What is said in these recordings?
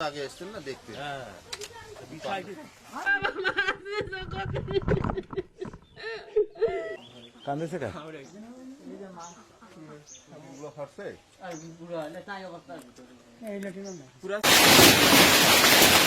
আগে এসছেন না দেখতে। কান্দে সেটা কান্দেছে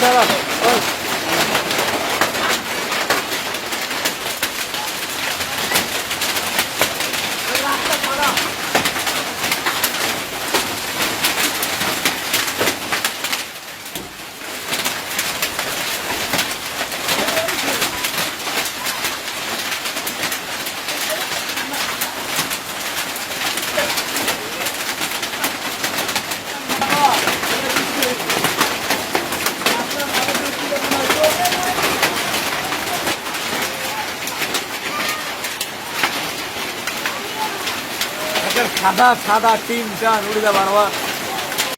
开了 সাদা সাদা টিম টান উড়ে যাবার